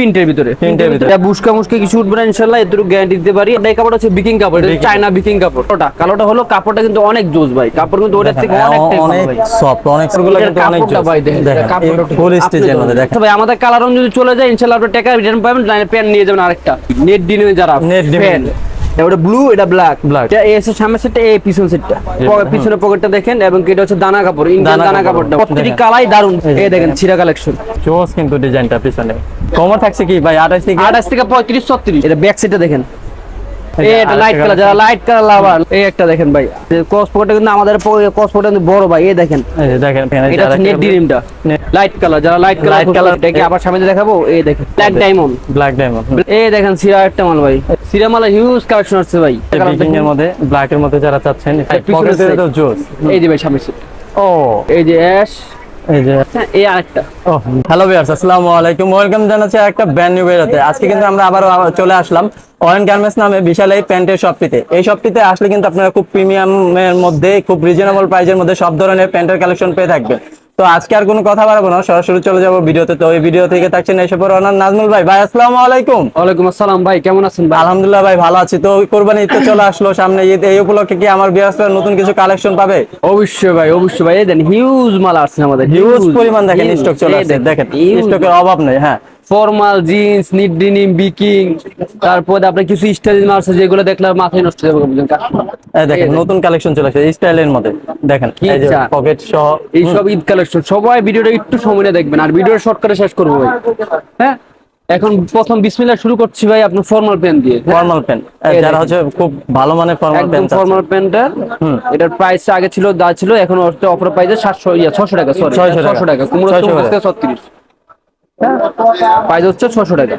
প্রিন্টের ভিতরে। এর ভিতরে। এটা বুসকা মুসকা কিছু উঠবে না ইনশাআল্লাহ এটুকু গ্যারান্টি দিতে পারি। এই কাপড় হচ্ছে বিকিং কাপড় এটা চায়না বিকিং কাপড়। ওটা কালোটা হলো কাপড়টা কিন্তু অনেক জোস ভাই। কাপড় কিন্তু ওটার থেকে অনেক অনেক সফট অনেকগুলো এটার কিন্তু অনেক কাপড়টা ভাই কাপড়টা ফুল স্টিচের মধ্যে দেখেন। দেখেন আচ্ছা ভাই আমাদের কালার রং যদি চলে যায় ইনশাআল্লাহ আপনি টাকা রিটার্ন পাবেন প্যান্ট নিয়ে যাবেন আরেকটা। নেট ডিনে যারা denim। fan, এটা ব্লু এটা ব্ল্যাক Black। এটা এই হচ্ছে সামনের সেটটা এই পিছন সেটটা পিছনের পকেটটা দেখেন এবং এটা হচ্ছে দানা কাপড় ইন্ডিয়ান দানা কাপড়টা। প্রত্যেকটি। কালাই দারুণ এই দেখেন ছিরা কালেকশন জোস কিন্তু ডিজাইনটা পিছনে। কমর থাকছে কি ভাই? 28 থেকে? আঠাশ থেকে পঁয়ত্রিশ ছত্রিশ। এটা ব্যাক সেটটা দেখেন। এটা লাইট কালার যারা লাইট কালার লাভার এই একটা দেখেন ভাই। ক্রস পকেটটা কিন্তু আমাদের ক্রস পকেটটা কিন্তু বড় ভাই এই দেখেন। এই দেখেন এটা নেট ডিনিমটা লাইট কালার যারা লাইট কালার Light colour। এটাকে আবার সামনে দেখাবো এই দেখেন। ব্ল্যাক ডায়মন্ড ব্ল্যাক ডায়মন্ড এই দেখেন সিরা একটা মাল ভাই। সিরা মাল হিউজ কালেকশন আছে ভাই। বিকিং এর মধ্যে ব্ল্যাক এর মধ্যে যারা চাচ্ছেন পকেটে তো জোস এই যে ভাই সামনে ও। এই যে অ্যাশ এই যে হ্যাঁ, এই আরেকটা। হ্যালো ভিউয়ার্স আসসালামু আলাইকুম। ওয়েলকাম জানাচ্ছি একটা ব্র্যান্ড নিউ ভিডিওতে আজকে কিন্তু আমরা আবার চলে আসলাম অয়েন গার্মেন্টস নামে বিশাল এই প্যান্টের শপটিতে এই শপটিতে আসলে কিন্তু আপনারা খুব প্রিমিয়ামের মধ্যে খুব রিজনেবল প্রাইজের মধ্যে সব ধরনের প্যান্টের কালেকশন পেয়ে থাকবেন। তো আজকে আর কোনো কথা বাড়াবো না সরাসরি চলে যাব ভিডিওতে। তো এই ভিডিও থেকে থাকছেন এসে পর নাজমুল ভাই। ভাই আসসালামু আলাইকুম। ওয়ালাইকুম আসসালাম ভাই কেমন আছেন ভাই? আলহামদুলিল্লাহ ভাই ভালো আছি। তো কোরবানি ঈদ তো চলে আসলো সামনে ঈদ এই উপলক্ষে কি আমার বিয়াসরা নতুন কিছু কালেকশন পাবে? অবশ্যই ভাই অবশ্যই ভাই। এই দেন হিউজ মাল আসছে আমাদের হিউজ পরিমাণ দেখেন স্টক চলে আসছে। দেখেন স্টকের অভাব নেই হ্যাঁ। ফর্মাল জিন্স নিট ডিনিম বিকিং তারপরে আপনার কিছু স্টাইল মাল আছে যেগুলো দেখলে মাথায় নষ্ট হয়ে যাবে দেখেন নতুন কালেকশন চলে আসছে স্টাইলের মধ্যে। দেখেন এই যে পকেট সহ এই সব ঈদ কালেকশন সবাই ভিডিওটা একটু সময় নিয়ে দেখবেন আর ভিডিওটা শর্টকাটে শেষ করব ভাই। হ্যাঁ? এখন প্রথম বিসমিল্লাহ শুরু করছি ভাই আপনার ফর্মাল পেন দিয়ে? ফর্মাল প্যান্ট যারা হচ্ছে খুব ভালো মানের ফর্মাল প্যান্ট ফর্মাল প্যান্টের হুম। এটার প্রাইস আগে ছিল দা ছিল এখন অফার প্রাইসে সাতশো ইয়া ছশো টাকা সরি 600 টাকা। ছশো টাকা কুমড়ো 600 টাকা। থেকে ছত্রিশ। প্রাইস হচ্ছে ছশো টাকা।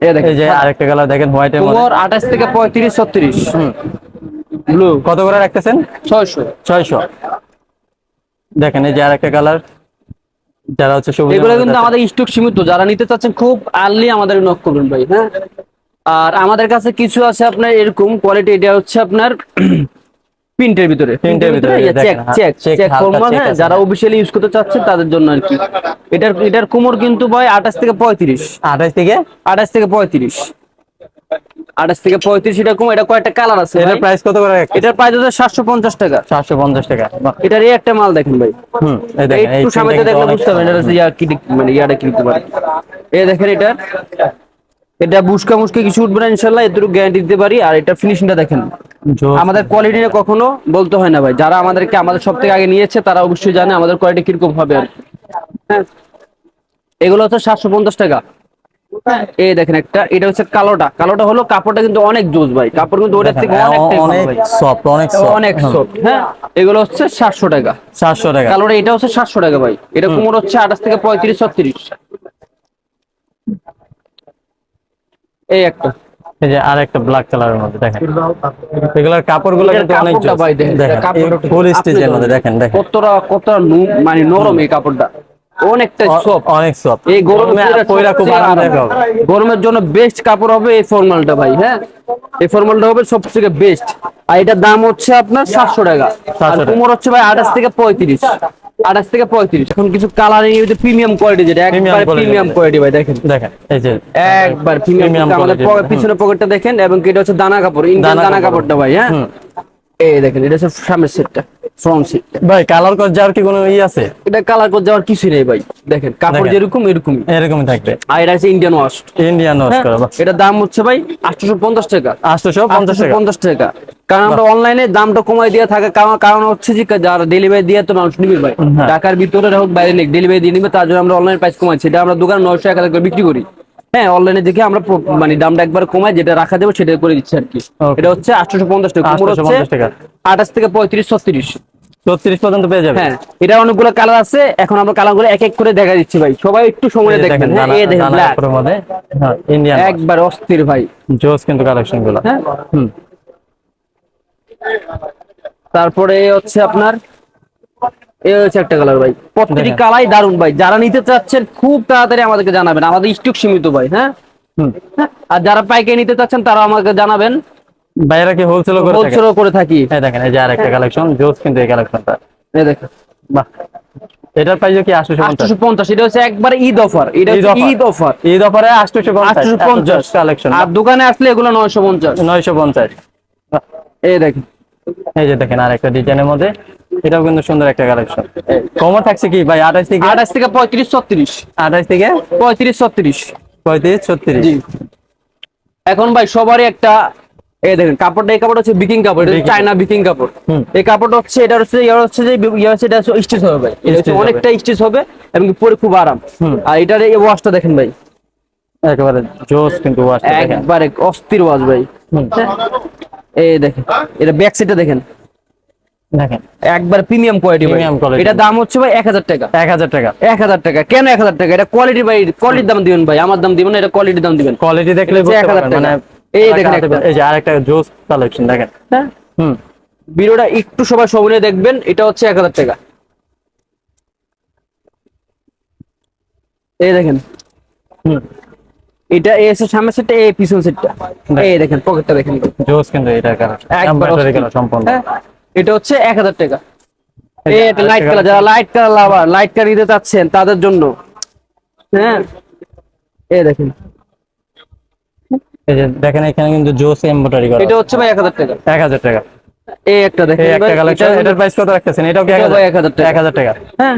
এই দেখেন এই যে আরেকটা কালার দেখেন হোয়াইটের মধ্যে। কুমড় আঠাশ থেকে পঁয়ত্রিশ ছত্রিশ ব্লু কত করে রাখতেছেন? ছয়শো। ছয়শো। দেখেন এই যে আরেকটা কালার যারা হচ্ছে সবুজ এগুলো কিন্তু আমাদের স্টক সীমিত। যারা নিতে চাচ্ছেন খুব আর্লি আমাদের নক করবেন ভাই হ্যাঁ। আর আমাদের কাছে কিছু আছে আপনার এরকম কোয়ালিটি এটা হচ্ছে আপনার প্রিন্টের ভিতরে এর ভিতরে, চেক হ্যাঁ, চেক চেক ফর্মাল হ্যাঁ যারা অফিসিয়ালি ইউজ করতে চাচ্ছে তাদের জন্য আর কি। এটার এটার কোমর কিন্তু ভাই আঠাশ থেকে পঁয়ত্রিশ। আঠাশ থেকে? আঠাশ থেকে পঁয়ত্রিশ। আঠাশ থেকে পঁয়ত্রিশ এটা কম এটা কয়েকটা কালার আছে এটার প্রাইস কত করে এটার প্রাইস হচ্ছে সাতশো পঞ্চাশ টাকা। সাতশো পঞ্চাশ টাকা। বাহ। এটার এই একটা মাল দেখেন ভাই। হুম এই দেখেন একটু সামনে দেখলে বুঝতে পারবেন এটা ইয়া কি মানে ইয়াটা কি দিতে পারে। এই দেখেন এটা। এটা বুসকা মুসকা কিছু উঠবে না ইনশাল্লাহ এটুকু গ্যারান্টি দিতে পারি। আর এটা ফিনিশিংটা দেখেন। আমাদের কোয়ালিটি কখনো বলতে হয় না ভাই। যারা আমাদেরকে আমাদের সব থেকে আগে নিয়েছে তারা অবশ্যই জানে আমাদের কোয়ালিটি কীরকম হবে আর হ্যাঁ এগুলো হচ্ছে সাতশো পঞ্চাশ টাকা। এই দেখেন একটা এটা হচ্ছে কালোটা। কালোটা হলো কাপড়টা কিন্তু অনেক জোস ভাই। কাপড় কিন্তু ওটার থেকে অনেক সফট অনেক। অনেক সফট হ্যাঁ? এগুলো হচ্ছে সাতশো টাকা। সাতশো টাকা। কালোটা এটা হচ্ছে সাতশো টাকা ভাই। এটা কুমোর হচ্ছে আঠাশ থেকে পঁয়ত্রিশ ছত্রিশ। এই একটা। এই যে আর একটা ব্ল্যাক কালারের মধ্যে দেখেন। এগুলোর কাপড়গুলো কিন্তু অনেক ভাই দেখেন, ফুল স্টিচের মধ্যে দেখেন দেখেন কতটা কতটা মানে নরম এই কাপড়টা। অনেকটা সফট অনেক সফট এই গরমে পয়রা খুব আরামদায়ক হবে গরমের জন্য বেস্ট কাপড় হবে এই ফর্মালটা ভাই হ্যাঁ? এই ফর্মালটা হবে সব থেকে বেস্ট আর এটার দাম হচ্ছে আপনার সাতশো টাকা। আর 700 হচ্ছে ভাই আঠাশ থেকে পঁয়ত্রিশ। আঠাশ থেকে পঁয়ত্রিশ। এখন কিছু কালারিং প্রিমিয়াম কোয়ালিটি যেটা একবার প্রিমিয়াম কোয়ালিটি ভাই দেখেন। দেখেন এই যে একবার প্রিমিয়াম আমাদের। পিছনের পকেটটা দেখেন এবং এটা হচ্ছে দানা কাপড় ইন্ডিয়ান দানা কাপড়টা ভাই হ্যাঁ। এই দেখেন এটা হচ্ছে সামনের সেটটা ফ্রন্ট সেটটা ভাই কালার কর যাওয়ার কি কোনো ই আছে? এটা কালার করে যাওয়ার কিছু নেই ভাই দেখেন কাপড় যেরকম এরকমই। এরকমই থাকবে। আর এটা হচ্ছে ইন্ডিয়ান ওয়াশ ইন্ডিয়ান ওয়াশ করা। এটার দাম হচ্ছে ভাই আটশোশো পঞ্চাশ টাকা। আটশোশো পঞ্চাশ টাকা। পঞ্চাশ টাকা। কারণ আমরা অনলাইনে দামটা কমাই দিয়ে থাকে। কারণ হচ্ছে যে যারা ডেলিভারি দিয়ে তো মানুষ নিবে ভাই। হ্যাঁ। ঢাকার ভিতরে হোক বাইরে নেই ডেলিভারি দিয়ে নিবে তার জন্য আমরা অনলাইন প্রাইস কমাইছি এটা আমরা দোকান নয়শো এক হাজার করে বিক্রি করি। হ্যাঁ অনলাইনে দেখে আমরা মানে দামটা একবার কমাই যেটা রাখা দেবো সেটা করে দিচ্ছি আর কি এটা হচ্ছে আটশোশো পঞ্চাশ টাকা। কুমড়ো 850 টাকা। আঠাশ থেকে পঁয়ত্রিশ ছত্রিশ। চৌত্রিশ পর্যন্ত পেয়ে যাবে। হ্যাঁ এটা অনেকগুলো কালার আছে। এখন আমরা কালারগুলো এক এক করে দেখা দিচ্ছি ভাই। সবাই একটু সময় দেখবেন। হ্যাঁ এই দেখেন হ্যাঁ একবার অস্থির ভাই। জোস কিন্তু কালেকশনগুলো। হ্যাঁ তারপরে হচ্ছে আপনার এই হচ্ছে একটা কালার ভাই। প্রত্যেকটি। কালাই দারুণ ভাই। যারা নিতে চাচ্ছেন খুব তাড়াতাড়ি আমাদেরকে জানাবেন। আমাদের স্টক সীমিত ভাই হ্যাঁ? হ্যাঁ? আর যারা পাইকারি নিতে চাচ্ছেন তারা আমাকে জানাবেন। বাইরে কি হোলসেল করে থাকে? হোলসেলও করে থাকি। এই দেখেন এই যে আরেকটা কালেকশন জোস কিন্তু এই কালেকশনটা এই দেখেন। বাহ। এটার প্রাইস কি আটশোশো পঞ্চাশ? আটশোশো পঞ্চাশ এটা হচ্ছে একবারে ঈদ অফার এটা ঈদ অফার ঈদ অফারে আটশোশো আটশোশো পঞ্চাশ কালেকশন আর দোকানে আসলে এগুলো নয়শো পঞ্চাশ। নয়শো পঞ্চাশ। এই দেখেন। এই যে দেখেন আর একটা ডিজাইনের মধ্যে এটাও কিন্তু সুন্দর একটা কালেকশন কমর থাকছে কি? ভাই আঠাশ থেকে আঠাশ থেকে পঁয়ত্রিশ ছত্রিশ। আঠাশ থেকে পঁয়ত্রিশ ছত্রিশ। পঁয়ত্রিশ ছত্রিশ। এখন ভাই সবারই একটা এই দেখেন কাপড়টা এই কাপড় হচ্ছে বিকিং কাপড় এটা চায়না বিকিং কাপড়। এই কাপড়টা হচ্ছে এটা হচ্ছে ইয়া হচ্ছে যে ইয়া হচ্ছে এটা স্টিচ হবে ভাই। এটা অনেকটা স্টিচ হবে এবং পরে খুব আরাম। আর এটার এই ওয়াশটা দেখেন ভাই। একেবারে জোস কিন্তু ওয়াশটা একবারে অস্থির ওয়াশ ভাই। এই দেখেন এটা ব্যাক সাইডটা দেখেন। দেখেন। একবার প্রিমিয়াম কোয়ালিটি এটা দাম হচ্ছে ভাই এক হাজার টাকা। এক হাজার টাকা। এক হাজার টাকা। কেন এক হাজার টাকা? এটা কোয়ালিটি ভাই কোয়ালিটির দাম দিবেন ভাই। আমার দাম দিবেন না এটা কোয়ালিটির দাম দিবেন। কোয়ালিটি দেখলে বুঝতে পারবেন মানে টাকা। এই দেখেন আরেকটা- একটা। এই যে আরেকটা জোস কালেকশন দেখেন। হ্যাঁ? হুম। ভিডিওটা একটু সবাই সময় দেখবেন। এটা হচ্ছে এক হাজার টাকা। এই দেখেন। হুম। এটা এই হচ্ছে সামনের সেটটা এই পিছন সেটটা এই দেখেন পকেটটা দেখেন। জোস কিন্তু এটা অস্থির। সম্পূর্ণ হ্যাঁ এটা হচ্ছে এক হাজার টাকা। এই একটা লাইট কালার যারা light colour lover light colour নিতে চাচ্ছেন তাদের জন্য। হ্যাঁ। এই দেখেন। এই যে দেখেন এখানে কিন্তু জোস এমব্রয়ডারি করা এটা হচ্ছে ভাই এক হাজার টাকা। এক হাজার টাকা। এই একটা দেখেন একটা কালেকশন এটা- এটার প্রাইস কত রাখতেছেন? এটাও কি এক হাজার? 1000 টাকা। এক হাজার টাকা। হ্যাঁ।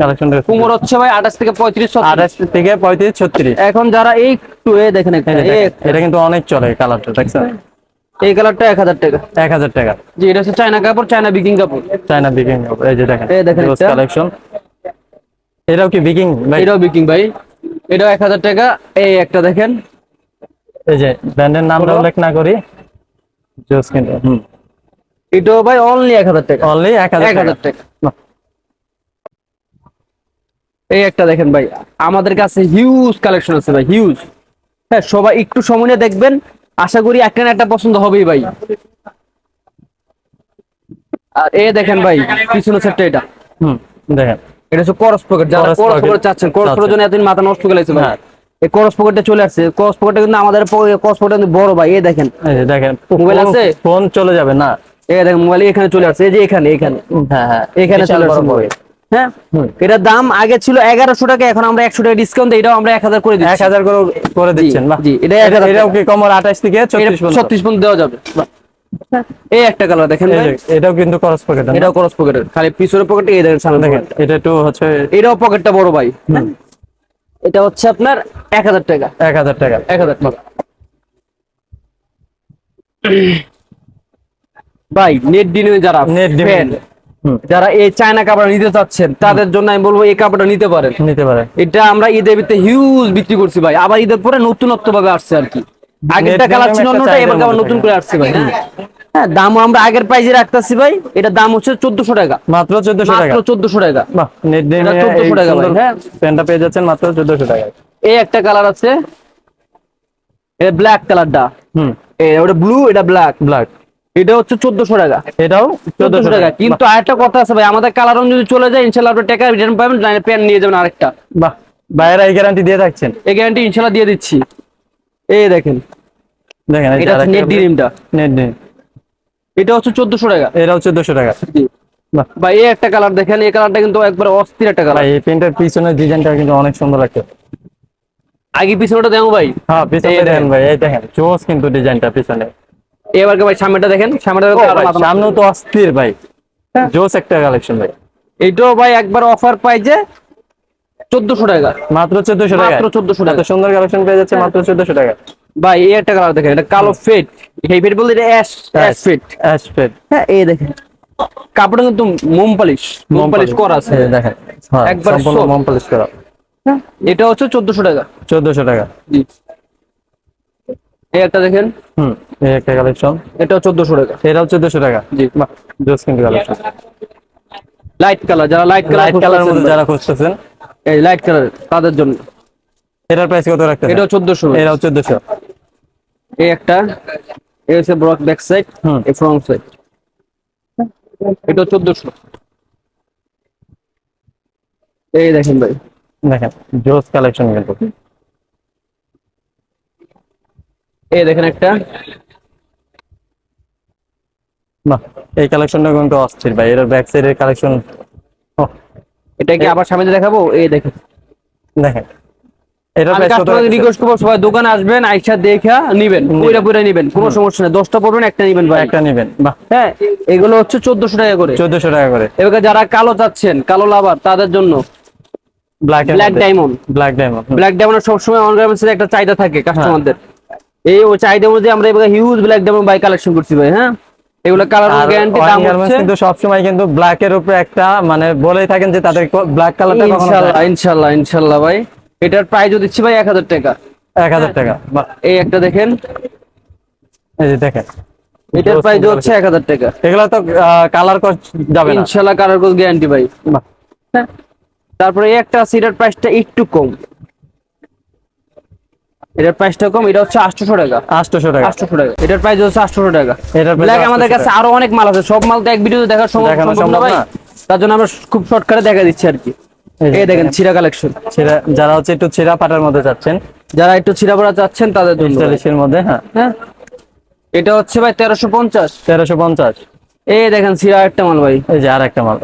কালেকশন কুমোর হচ্ছে ভাই আঠাশ থেকে পঁয়ত্রিশ ছত্রিশ। আঠাশ থেকে পঁয়ত্রিশ ছত্রিশ। এখন যারা এই একটু এ দেখেন। এটা কিন্তু অনেক চলে কালারটা দেখছেন? এই কালারটা এক হাজার টাকা। এক হাজার টাকা। জি এটা হচ্ছে চায়না কাপড় চায়না বিকিং কাপড়। চায়না বিকিং এই যে দেখেন এই দেখেন কালেকশন এটাও কি বিকিং ভাই এটাও বিকিং ভাই। এটাও এক হাজার টাকা। এই একটা দেখেন। এই যে ব্র্যান্ডের নামটা উল্লেখ না করি। জোস কিন্তু হুম। এটাও ভাই অনলি এক হাজার টাকা। অনলি এক হাজার এক হাজার টাকা। টাকা। বাহ, এই একটা দেখেন ভাই আমাদের কাছে হিউজ কালেকশন আছে ভাই হিউজ হ্যাঁ সবাই একটু সময় নিয়ে দেখবেন। আশা করি একটা না একটা পছন্দ হবেই ভাই। আর এ দেখেন ভাই পিছনে সেটটা এটা। হুম দেখেন। এটা হচ্ছে করস পকেট যারা করস পকেট চাচ্ছেন করস পকেটের জন্য এতদিন মাথা নষ্ট করে লাগছে ভাই। হ্যাঁ। এই করস পকেটটা চলে আসছে। করস পকেটটা কিন্তু আমাদের করস পকেট কিন্তু বড় ভাই এই দেখেন। এই দেখেন মোবাইল আছে? ফোন চলে যাবে না। এই দেখেন মোবাইল এখানে চলে আসছে এই যে এখানে এখানে। হ্যাঁ হ্যাঁ। এখানে চলে আসছে। মোবাইল। হ্যাঁ? এটার দাম আগে ছিল এগারোশো টাকা এখন আমরা একশো টাকা ডিসকাউন্ট এটাও আমরা এক হাজার করে এক হাজার করে করে দিচ্ছেন জি, এটা 1000 এটাও কি কমর আঠাশ থেকে ছত্রিশ পর্যন্ত? দেওয়া যাবে এই একটা কালার দেখেন এটাও কিন্তু ক্রস পকেট এটাও ক্রস পকেটের খালি পিছনের পকেটে এই দেখেন সামনে দেখেন এটা একটু হচ্ছে এটাও পকেটটা বড় ভাই। হ্যাঁ? এটা হচ্ছে আপনার এক হাজার টাকা। এক হাজার টাকা। এক হাজার টাকা। ভাই নেট ডিনে যারা নেট হুম যারা এই চায়না কাপড় নিতে চাচ্ছেন তাদের জন্য আমি বলব এই কাপড়টা নিতে পারেন। নিতে পারে এটা আমরা ঈদের ভিতরে হিউজ বিক্রি করছি ভাই। আবার ঈদের পরে নতুনত্ব ভাবে আসছে আর কি। আগেরটা কালার ছিল অন্যটা এবার আবার নতুন করে আসছে ভাই। হ্যাঁ দাম আমরা আগের প্রাইজে রাখতেছি ভাই। এটা দাম হচ্ছে চোদ্দশো টাকা। মাত্র চোদ্দশো টাকা। মাত্র চোদ্দশো টাকা। বাহ 1400 টাকা ভাই, হ্যাঁ। প্যান্টটা পেয়ে যাচ্ছেন মাত্র চোদ্দশো টাকায়। এই একটা কালার আছে। এটা ব্ল্যাক কালারটা। হুম। ওটা ব্লু এটা ব্ল্যাক ব্ল্যাক এটা হচ্ছে চোদ্দশো টাকা। এটাও চোদ্দশো টাকা। কিন্তু আরেকটা কথা আছে ভাই আমাদের কালার যদি চলে যায় ইনশাল্লাহ আপনি টাকা রিটার্ন পাবেন প্যান্ট নিয়ে যাবেন আরেকটা। বাহ বাইরে এই গ্যারান্টি দিয়ে থাকছেন? এই গ্যারান্টি ইনশাল্লাহ দিয়ে দিচ্ছি। এই দেখেন। দেখেন এটা হচ্ছে নেট ডিনিমটা নেট ডিম এটা হচ্ছে চোদ্দশো টাকা। এটাও চোদ্দশো টাকা। বা এই একটা কালার দেখেন এই কালারটা কিন্তু একবার অস্থির একটা কালার। এই প্যান্টের পিছনের ডিজাইনটা কিন্তু অনেক সুন্দর লাগছে। আগে পিছনেটা দেখো ভাই। হ্যাঁ পিছনে এই দেখেন। ভাই এই দেখেন জোস কিন্তু ডিজাইনটা পিছনে। এবার ভাই সামনেটা দেখেন? সামনেটা। সামনেও তো অস্থির ভাই। হ্যাঁ। জোস একটা কালেকশন ভাই। এইটাও ভাই একবার অফার পাইছে চোদ্দশো টাকা। মাত্র চোদ্দশো টাকা। মাত্র 1400 টাকা। সুন্দর কালেকশন পেয়ে যাচ্ছে মাত্র চোদ্দশো টাকা। ভাই এই একটা কালার দেখেন এটা কালো ফেট এই ফেট বলতে এটা ash ash fade ash fade হ্যাঁ এই দেখেন। কাপড়টা কিন্তু মোম পালিশ মোম পালিশ করা আছে। দেখেন। হ্যাঁ একবার। মোম পালিশ করা। হ্যাঁ, এটা হচ্ছে চোদ্দশো টাকা। চোদ্দশো টাকা। জি। এই একটা দেখেন। হুম এই একটা কালেকশন এটাও চোদ্দশো টাকা। এটাও চোদ্দশো টাকা? জি। জোস কিন্তু কালেকশন লাইট কালার যারা লাইট লাইট কালার কালার মধ্যে যারা খুঁজতেছেন। এই লাইট কালার তাদের জন্য। এটার প্রাইস কত রাখতে এটাও চোদ্দশো। এটাও চোদ্দশো। এই একটা এই হচ্ছে ব্রক ব্যাক সাইড হুম। এই ফ্রন্ট সাইড এটা চোদ্দশো। এই দেখেন ভাই। দেখেন জোস কালেকশন কিন্তু। এই দেখেন একটা। বাহ এই কালেকশনটা কিন্তু অস্থির ভাই এর ব্যাক সাইডের কালেকশন এটা কি আবার সামনে দেখাবো? এই দেখেন। দেখেন। এটা? রিকোয়েস্ট করব সবাই দোকানে আসবেন আইসা দেখা নিবেন পুরা পুরা নিবেন কোনো সমস্যা নেই দশটা পড়বেন একটা নিবেন ভাই। একটা নেবেন বাহ। হ্যাঁ এগুলো হচ্ছে চোদ্দশো টাকা করে। চোদ্দশো টাকা করে। এবার যারা কালো চাচ্ছেন কালো লাভার তাদের জন্য। Black diamond black diamond black diamond সবসময় একটা চাহিদা থাকে কাস্টমারদের এই ওই চাহিদা অনুযায়ী আমরা এবার huge black diamond buy collection করছি ভাই হ্যাঁ? এগুলো কালার গ্যারান্টি দাম হচ্ছে। কিন্তু সবসময় কিন্তু ব্ল্যাক এর উপরে একটা মানে বলেই থাকেন যে তাদের ব্ল্যাক কালারটা কখনো ইনশাল্লাহ ইনশাল্লাহ ইনশাল্লাহ ভাই। এটার প্রাইসও দিচ্ছি ভাই এক হাজার টাকা। এক হাজার টাকা বাহ। এই একটা দেখেন। এই যে দেখেন। এটার প্রাইস হচ্ছে এক হাজার টাকা। এগুলো তো কালার যাবে না। ইনশাল্লাহ কালার কোড গ্যারান্টি ভাই। বাহ। হ্যাঁ। তারপরে এই একটা এটার প্রাইসটা একটু কম। এটার প্রাইসটা কম এটা হচ্ছে 800 টাকা। 800 টাকা। 800 টাকা। এটার প্রাইস হচ্ছে 800 টাকা। এটার ব্ল্যাক আমাদের কাছে আরও অনেক মাল আছে। সব মাল তো এক ভিডিও দেখার সম্ভব না ভাই। তার জন্য আমরা খুব শর্টকাটে দেখা দিচ্ছি আর কি। এই দেখেন ছিরা কালেকশন ছিরা যারা হচ্ছে একটু ছিরা পাটার মধ্যে যাচ্ছেন। যারা একটু ছিরা পাটা যাচ্ছেন তাদের জন্য 40 মধ্যে হ্যাঁ। হ্যাঁ? এটা হচ্ছে ভাই 1350 1350 এই দেখেন ছিরা একটা মাল ভাই। এই যে আরেকটা মাল।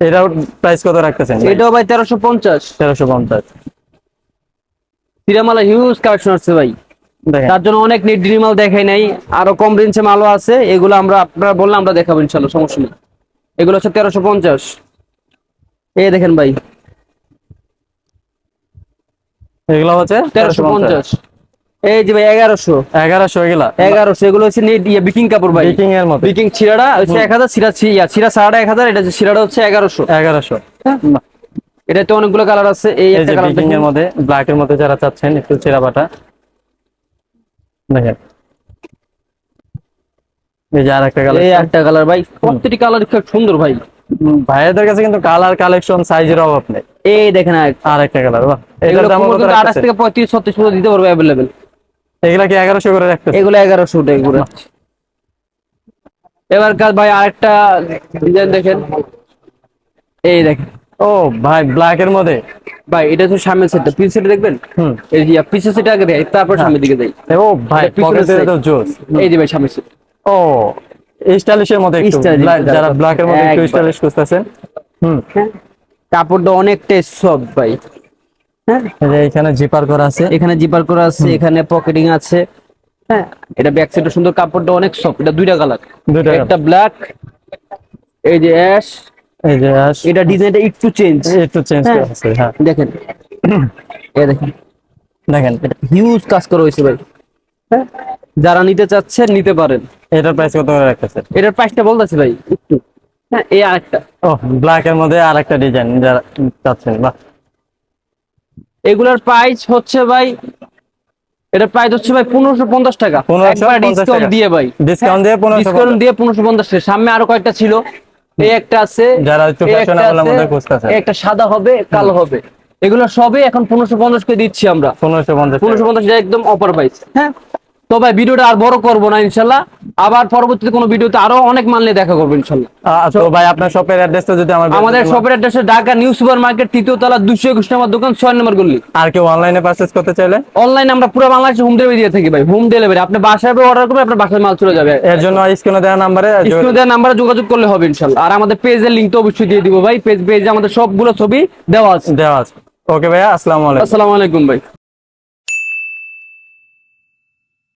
এটাও প্রাইস কত রাখতেছেন এটাও ভাই 1350 1350 পিরামালা হিউজ কালেকশন আছে ভাই। তার জন্য অনেক নেট মাল দেখাই নাই আরও কম রেঞ্জে মালও আছে এগুলো আমরা আপনারা বললে আমরা দেখাবো ইনশাল্লাহ সমস্যা নেই। এগুলো হচ্ছে তেরোশো পঞ্চাশ। এই দেখেন ভাই। এগুলো হচ্ছে তেরোশো পঞ্চাশ। এই যে ভাই এগারোশো। এগারোশো এগুলা। এগারোশো এগুলো হচ্ছে ইয়ে, বিকিং কাপড় ভাই। বিকিং এর মতো। বিকিং ছিড়াটা হচ্ছে এক হাজার ছিড়া ছিড়া ছিড়া সাড়ে এক হাজার এটা ছিড়াটা হচ্ছে এগারোশো। এগারোশো। হ্যাঁ। এটাতে অনেকগুলো কালার আছে এই একটা কালারের মধ্যে ব্ল্যাক এর মধ্যে যারা চাচ্ছেন একটু পাটা দেখেন। এই যে আর একটা কালার এই একটা কালার ভাই প্রত্যেকটি কালার খুব সুন্দর ভাই। ভাইয়াদের কাছে কিন্তু কালার কালেকশন সাইজের অভাব নেই। এই দেখেন আর- আর একটা কালার বাহ। এটার এগুলো দাম কত আঠাশ রাখতেছেন থেকে পঁয়ত্রিশ ছত্রিশ পর্যন্ত দিতে পারবে অ্যাভেলেবেল এগুলা কি এগারোশো করে রাখতেছেন এগুলো এগারোশো টাকা এগুলো এবার কাজ ভাই আরেকটা ডিজাইন দেখেন। এই দেখেন। ও ভাই ব্ল্যাক এর মধ্যে? ভাই এটা হচ্ছে সামনের সেটটা পিস সেট দেখবেন? হুম। এই যে পিছের সেট আগে দেয় তারপর সামনের দিকে দেয় ও ভাই পকেটে তো জোস। এই যে ভাই সামনের সেট ও স্টাইলিশের মধ্যে একটু যারা। ব্ল্যাক এর মধ্যে একটু। স্টাইলিশ খুঁজতেছেন হুম। কাপড়টা অনেকটাই সব ভাই। হ্যাঁ। এখানে জিপার করা আছে। এখানে জিপার করা আছে এখানে পকেটিং আছে। হ্যাঁ। এটা ব্যাক সাইডে সুন্দর কাপড়টা অনেক সফট এটা দুইটা কালার দুইটা একটা ব্ল্যাক এই যে অ্যাশ এই যে এটা ডিজাইনটা একটু চেঞ্জ একটু চেঞ্জ হ্যাঁ। করা আছে হ্যাঁ। দেখেন। দেখেন। দেখেন। হিউজ কাজ করা হয়েছে ভাই। হ্যাঁ। যারা নিতে চাচ্ছেন নিতে পারেন। এটার প্রাইস কত করে এটার প্রাইসটা বলতেছি ভাই একটু। হ্যাঁ এই আরেকটা। ও ব্ল্যাক এর মধ্যে আর একটা ডিজাইন যারা চাচ্ছেন বাহ। এগুলার প্রাইস হচ্ছে ভাই এটা প্রাইস হচ্ছে ভাই পনেরোশো পঞ্চাশ টাকা। 1550 একবার ডিসকাউন্ট দিয়ে ভাই। ডিসকাউন্ট দিয়ে পনেরোশো ডিসকাউন্ট দিয়ে পনেরোশো পঞ্চাশ। টাকা সামনে আরও কয়েকটা ছিল। এই একটা আছে যারা একটা সাদা হবে কালো হবে। এগুলো সবই এখন পনেরোশো পঞ্চাশ করে দিচ্ছি আমরা। পনেরোশো পঞ্চাশ পনেরোশো পঞ্চাশ একদম অপার প্রাইস হ্যাঁ? তো ভাই ভিডিওটা আর বড় করব না ইনশাল্লাহ। আবার পরবর্তীতে কোনো ভিডিওতে আরও অনেক মাল নিয়ে দেখা করব ইনশাল্লাহ। তো ভাই আপনার শপের অ্যাড্রেসটা যদি আমার আমাদের শপের address Dhaka new super market তৃতীয় তলা দুশো একুশ নম্বর দোকান ছয় নম্বর গল্লি আর কেউ অনলাইনে পারচেজ করতে চাইলে? অনলাইন আমরা পুরো বাংলাদেশে হোম ডেলিভারি দিয়ে থাকি ভাই হোম ডেলিভারি আপনি বাসায় অর্ডার করবেন আপনার বাসায় মাল চলে যাবে। এর জন্য স্ক্রিনে দেওয়া নাম্বারে স্ক্রিনে দেওয়া নাম্বারে যোগাযোগ করলে হবে ইনশাল্লাহ। আর আমাদের পেজের লিঙ্ক তো অবশ্যই দিয়ে দিব ভাই। পেজ পেজে আমাদের সবগুলো ছবি দেওয়া আছে। দেওয়া আছে। ওকে ভাইয়া আসসালামু আলাইকুম। আসসালামু আলাইকুম ভাই।